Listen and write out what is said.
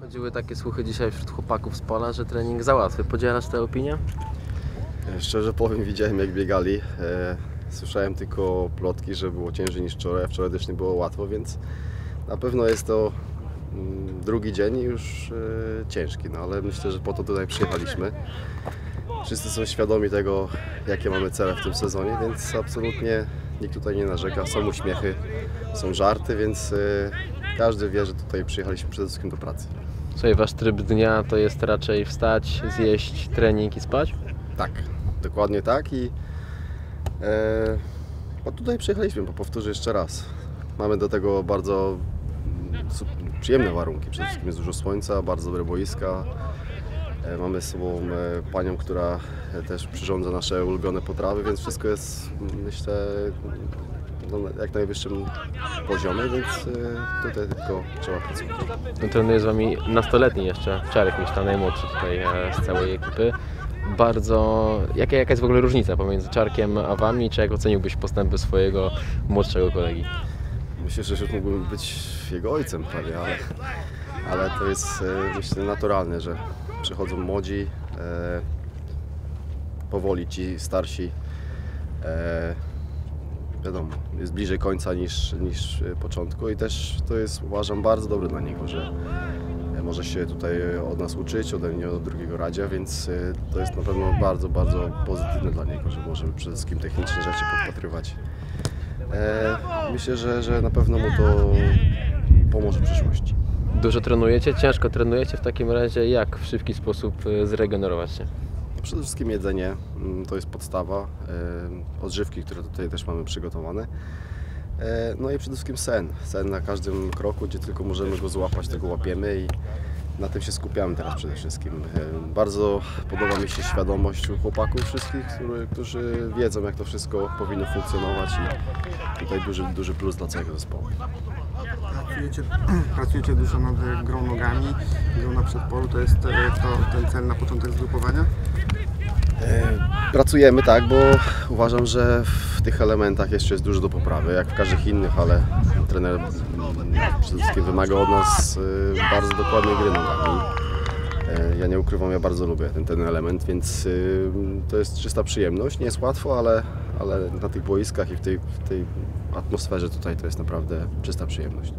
Chodziły takie słuchy dzisiaj wśród chłopaków z pola, że trening za łatwy. Podzielasz tę opinię? Szczerze powiem, widziałem jak biegali. E, Słyszałem tylko plotki, że było ciężej niż wczoraj, a wczoraj też nie było łatwo, więc na pewno jest to mm, drugi dzień już e, ciężki, no ale myślę, że po to tutaj przyjechaliśmy. Wszyscy są świadomi tego, jakie mamy cele w tym sezonie, więc absolutnie nikt tutaj nie narzeka. Są uśmiechy, są żarty, więc e, każdy wie, że tutaj przyjechaliśmy przede wszystkim do pracy. Słuchaj, wasz tryb dnia to jest raczej wstać, zjeść trening i spać? Tak, dokładnie tak i e, no tutaj przyjechaliśmy, bo powtórzę jeszcze raz. Mamy do tego bardzo przyjemne warunki. Przede wszystkim jest dużo słońca, bardzo dobre boiska. E, mamy z sobą e, panią, która e, też przyrządza nasze ulubione potrawy, więc wszystko jest mm, myślę no, jak najwyższym poziomie, więc tutaj tylko trzeba pracować. No, trenuje z wami nastoletni jeszcze, Czarek Miszta, najmłodszy tutaj z całej ekipy. Bardzo... Jaka, jaka jest w ogóle różnica pomiędzy Czarkiem a wami? Czy jak oceniłbyś postępy swojego młodszego kolegi? Myślę, że już mógłbym być jego ojcem prawie, ale, ale to jest myślę naturalne, że przychodzą młodzi, e, powoli ci starsi. E, wiadomo, jest bliżej końca niż, niż początku i też to jest uważam bardzo dobre dla niego, że e, może się tutaj od nas uczyć, ode mnie od drugiego radzia, więc e, to jest na pewno bardzo, bardzo pozytywne dla niego, że możemy przede wszystkim techniczne rzeczy podpatrywać. E, myślę, że, że na pewno mu to pomoże w przyszłości. Dużo trenujecie? Ciężko trenujecie w takim razie? Jak w szybki sposób e, zregenerować się? Przede wszystkim jedzenie mm, to jest podstawa, e, odżywki, które tutaj też mamy przygotowane. E, No i przede wszystkim sen. Sen na każdym kroku, gdzie tylko możemy go złapać, tego łapiemy i na tym się skupiamy teraz przede wszystkim. Bardzo podoba mi się świadomość chłopaków wszystkich, którzy wiedzą jak to wszystko powinno funkcjonować i tutaj duży, duży plus dla całego zespołu. Pracujecie, pracujecie dużo nad e, grą nogami, grą na przedpolu, to jest e, to, ten cel na początek zgrupowania? Pracujemy tak, bo uważam, że w tych elementach jeszcze jest dużo do poprawy, jak w każdych innych, ale trener przede wszystkim wymaga od nas bardzo dokładnej gry nogami. E, Ja nie ukrywam, ja bardzo lubię ten, ten element, więc y, to jest czysta przyjemność. Nie jest łatwo, ale, ale na tych boiskach i w tej, w tej atmosferze tutaj to jest naprawdę czysta przyjemność.